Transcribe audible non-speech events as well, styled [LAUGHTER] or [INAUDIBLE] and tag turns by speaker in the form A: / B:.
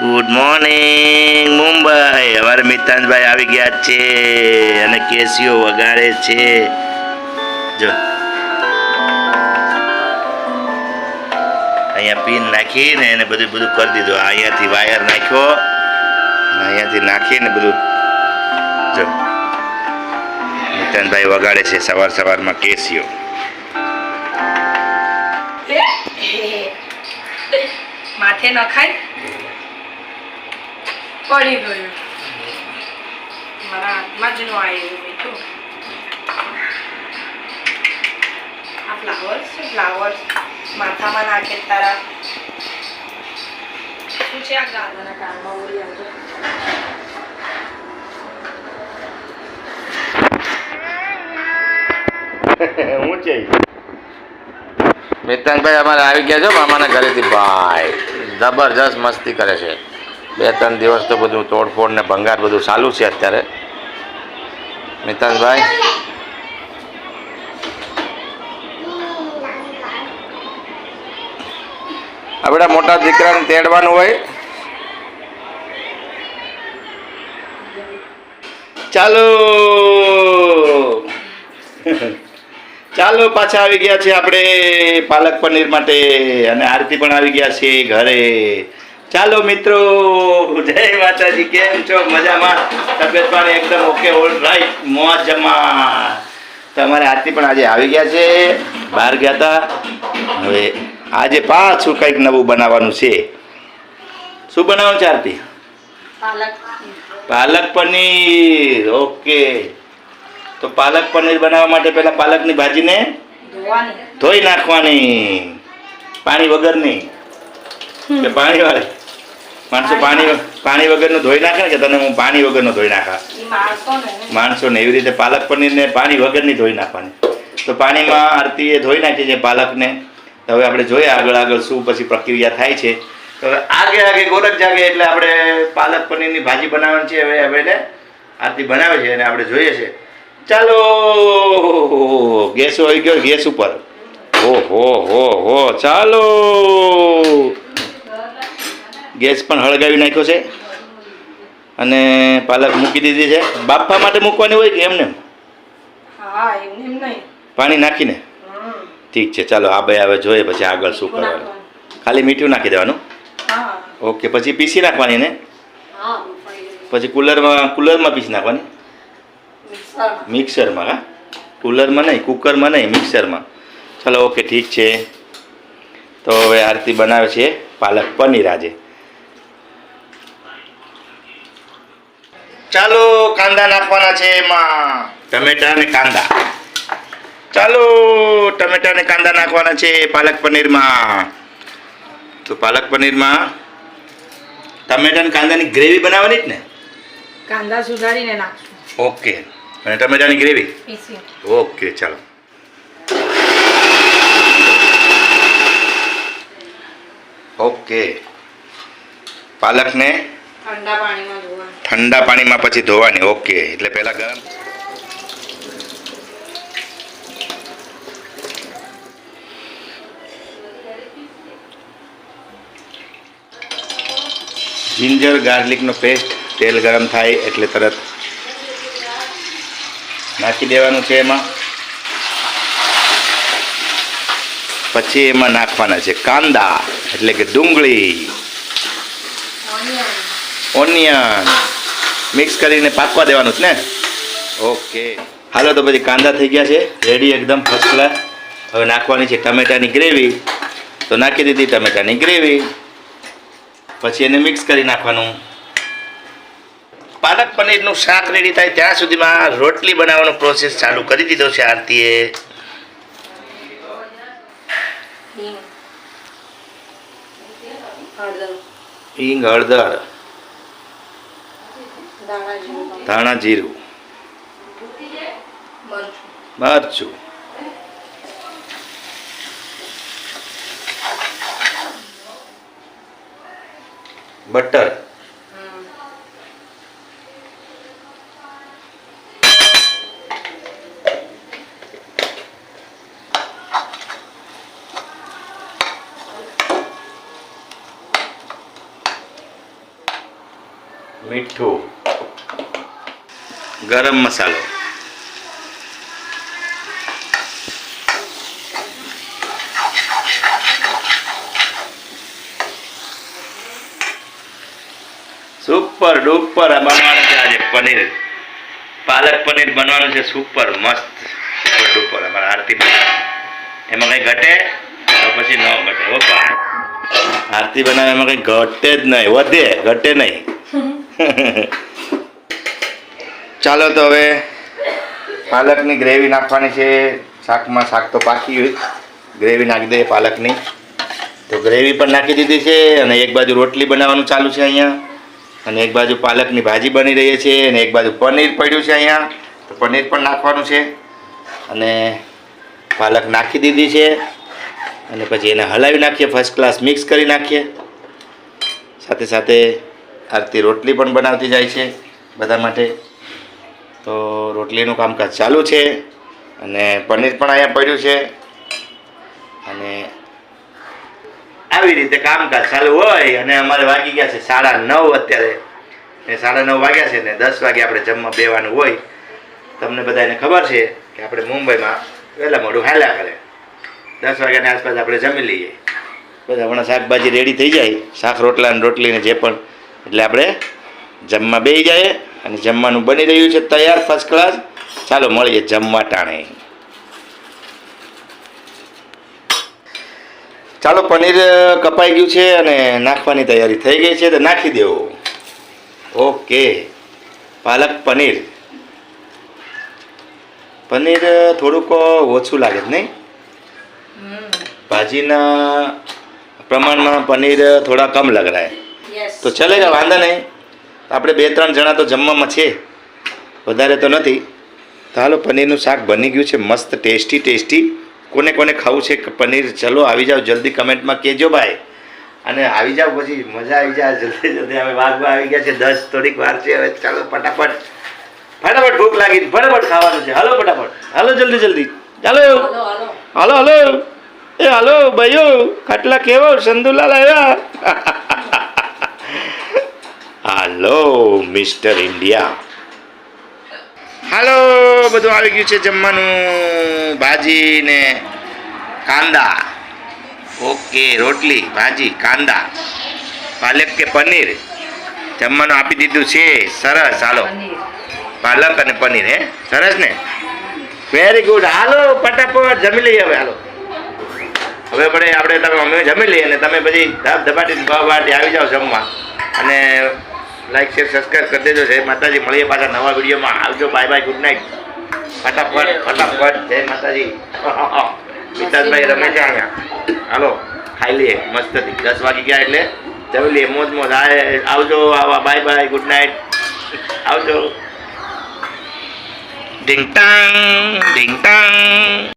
A: Good morning Mumbai અમારે મિતાંશભાઈ આવી ગયા છે અને કેસીઓ વગાડે છે. જો. અહીંયા પિન નાખીને એને બધું બધું કરી દીધું. અહીંયાથી વાયર નાખ્યો. અહીંયાથી નાખીને બધું. જો. મિતાનભાઈ વગાડે છે સવાર સવારમાં કેસીઓ.
B: માથે ન ખાય પડી ગયું. મારા હાથમાં જ ન આવ્યું મીઠું આ ફ્લાવર્સ છે ફ્લાવર્સ માથામાં નાખે તારા. શું છે આ ગાદાના કાનમાં બોલી આવતો
A: હું છે? મિતાનભાઈ અમારે આવી ગયા છો મામાના ઘરેથી. ભાઈ, જબરજસ્ત મસ્તી કરે છે. બે ત્રણ દિવસ તો બધું તોડફોડ ને ભંગાર બધું ચાલુ છે અત્યારે. મિતાનભાઈ? આપણા મોટા દીકરાને તેડવાનું હોય? ચાલો. ચાલો, પાછા આવી ગયા છે આપણે પાલક પનીર માટે અને આરતી પણ આવી ગયા છે ઘરે. ચાલો મિત્રો જય માતાજી કેમ છો? મજામાં? તબિયત પાણી એકદમ ઓકે ઓલ રાઈટ મોજમાં. તમારે આરતી પણ આજે આવી ગયા છે બહાર ગયા હતા હવે આજે પાછું કંઈક નવું બનાવવાનું છે. શું બનાવવાનું છે આરતી?
B: પાલક
A: પનીર ઓકે. તો પાલક પનીર બનાવવા માટે પહેલાં પાલકની ભાજીને ધોઈ નાખવાની. પાણી વગરની. કે પાણી વાળી માણસો પાણી પાણી વગરનું ધોઈ નાખે ને કે તને હું પાણી વગરનું ધોઈ નાખા?
B: માણસો ને
A: માણસોને એવી રીતે પાલક પનીરને પાણી વગરની ધોઈ નાખવાની. તો પાણીમાં આરતીએ ધોઈ નાખી છે પાલકને. તો હવે આપણે જોઈએ આગળ આગળ શું પછી પ્રક્રિયા થાય છે. તો હવે આગે આગે ગોરખ જાગે એટલે આપણે પાલક પનીરની ભાજી બનાવવાની છે. હવે હવે આરતી બનાવે છે અને આપણે જોઈએ છે. ચાલો ગેસ આવી ગયો ગેસ ઉપર. હો હો હો હો ચાલો. ગેસ પણ હળગાવી નાખ્યો છે. અને પાલક મૂકી દીધી છે. બાફવા માટે મૂકવાની હોય કે એમને?
B: એમ
A: પાણી નાખીને? ઠીક છે ચાલો આ ભાઈ હવે જોઈએ પછી આગળ શું કરવાનું. ખાલી મીઠું નાખી દેવાનું. ઓકે પછી પીસી નાખવાની ને. પછી કુલરમાં કુલરમાં પીસી નાખવાની?
B: મિક્સરમાં.
A: મિક્સરમાં હા? કુલરમાં નહીં કુકરમાં નહીં મિક્સરમાં. ચાલો ઓકે ઠીક છે. તો હવે આરતી બનાવે છે પાલક પનીર આજે. ચાલો કાંદા નાખવાના છે એમાં. ટમેટા અને કાંદા. ચાલો ટમેટા અને કાંદા નાખવાના છે પાલક પનીરમાં. તો પાલક પનીરમાં ટમેટા અને કાંદાની ગ્રેવી બનાવવાની જ ને?
B: કાંદા સુધારીને નાખશું.
A: ઓકે. અને ટમેટાની ગ્રેવી? ઓકે ચાલો. ઓકે. પાલકને
B: ઠંડા પાણીમાં
A: ઠંડા પાણીમાં પછી ધોવાની ઓકે. એટલે પહેલાં ગરમ. જિંજર ગાર્લિકનો પેસ્ટ તેલ ગરમ થાય એટલે તરત નાખી દેવાનું છે એમાં. પછી એમાં નાખવાના છે કાંદા એટલે કે ડુંગળી.
B: ઓનિયન
A: ઓનિયન મિક્સ કરીને પાકવા દેવાનું છે ને? ઓકે. હાલો તો પછી કાંદા થઈ ગયા છે રેડી એકદમ ફર્સ્ટ ક્લાસ હવે નાખવાની છે ટમેટાની ગ્રેવી. તો નાખી દીધી ટમેટાની ગ્રેવી. પછી એને મિક્સ કરી નાખવાનું. પાલક પનીરનું શાક રેડી થાય ત્યાં સુધીમાં રોટલી બનાવવાનો પ્રોસેસ ચાલુ કરી દીધો છે આરતીએ.
B: હિંગ હળદર
A: હિંગ હળદર
B: દાણા જીરું
A: ધાણા જીરું.
B: મરચું.
A: બટર. મીઠું. ગરમ મસાલો. સુપર ડુપર બનવાનું છે આજે પનીર. પાલક પનીર બનવાનું છે સુપર મસ્ત. સુપર ડુપર અમારા આરતી. એમાં કંઈ ઘટે? તો પછી ન ઘટે, હો આરતી બનાવે એમાં કંઈ ઘટે જ નહીં, વધે, ઘટે નહીં. [LAUGHS] ચાલો તો હવે પાલકની ગ્રેવી નાખવાની છે. શાકમાં શાક તો પાકી હોય. ગ્રેવી નાખી દઈએ પાલકની. તો ગ્રેવી પણ નાખી દીધી છે અને એક બાજુ રોટલી બનાવવાનું ચાલુ છે અહીંયા. અને એક બાજુ પાલકની ભાજી બની રહી છે અને એક બાજુ પનીર પડ્યું છે અહીંયા. તો પનીર પણ નાખવાનું છે. અને પાલક નાખી દીધી છે. અને પછી એને હલાવી નાખીએ ફર્સ્ટ ક્લાસ મિક્સ કરી નાખીએ. સાથે સાથે આરતી રોટલી પણ બનાવતી જાય છે બધા માટે. તો રોટલીનું કામકાજ ચાલુ છે અને પનીર પણ અહીંયા પડ્યું છે. અને આવી રીતે કામકાજ ચાલુ હોય અને અમારે વાગી ગયા છે સાડા નવ અત્યારે. ને સાડા નવ વાગ્યા છે ને દસ વાગે આપણે જમવા બેવાનું હોય. તમને બધાને ખબર છે કે આપણે મુંબઈમાં વહેલા મોડું હાલ્યા કરે. દસ વાગ્યાની આસપાસ આપણે જમી લઈએ. બધા હમણાં શાકભાજી રેડી થઈ જાય. શાક રોટલા ને રોટલીને જે પણ, એટલે આપણે જમવા બેસી જાય. અને જમવાનું બની રહ્યું છે તૈયાર ફર્સ્ટ ક્લાસ ચાલો મળીએ જમવા ટાણે. ચાલો પનીર કપાઈ ગયું છે અને નાખવાની તૈયારી થઈ ગઈ છે તો નાખી દેવું. ઓકે. પાલક પનીર. પનીર થોડુંક ઓછું લાગે છે નહીં? ભાજીના પ્રમાણમાં પનીર થોડા કમ લગ રહા है તો ચલેગા વાંધા નહીં. આપણે બે ત્રણ જણા તો જમવામાં છે વધારે તો નથી. તો હાલો પનીરનું શાક બની ગયું છે મસ્ત ટેસ્ટી ટેસ્ટી. કોને કોને ખાવું છે કે પનીર ચલો આવી જાઓ જલ્દી કમેન્ટમાં કહેજો ભાઈ. અને આવી જાઓ પછી મજા આવી જાય જલ્દી જલ્દી. હવે વાગવા આવી ગયા છે દસ થોડીક વાર છે હવે ચાલો ફટાફટ. ફટાફટ ભૂખ લાગી ફટાફટ ખાવાનું છે. હાલો ફટાફટ. હાલો જલ્દી જલ્દી. ચાલો
B: હલો હાલો.
A: હાલો હાલો. એ હાલો ભાઈઓ ખાટલા કેવો સંદુલાલ આવ્યા. [LAUGHS] હાલો મિસ્ટર ઇન્ડિયા હાલો બધું આવી ગયું છે જમવાનું. ભાજી ને કાંદા. ઓકે, રોટલી, ભાજી, કાંદા. પાલક કે પનીર? જમવાનું આપી દીધું છે. સરસ, હાલો. પાલક અને પનીર, હે? સરસ ને? વેરી ગુડ હાલો, ફટાફટ જમી લઈએ હવે, હાલો. હવે પડે આપણે તમે અમે જમી લઈએ અને તમે પછી ધબ ધબાટી ધબાટી આવી જાઓ જમવા. અને લાઈક શેર સબસ્ક્રાઈબ કરી દેજો. જય માતાજી. મળીએ પાછા નવા વિડીયોમાં. આવજો. બાય બાય ગુડ નાઇટ ફટાફટ ફટાફટ. જય માતાજી. વિકાસભાઈ રમે છે અહીંયા. હાલો ખાઈ લઈએ. મસ્તથી દસ વાગી ગયા એટલે જમી લઈએ. મોજ મોજ. આવજો આવા. બાય બાય ગુડ નાઇટ આવજો. ઢીંગ ટાંગ ઢીંગ ટાંગ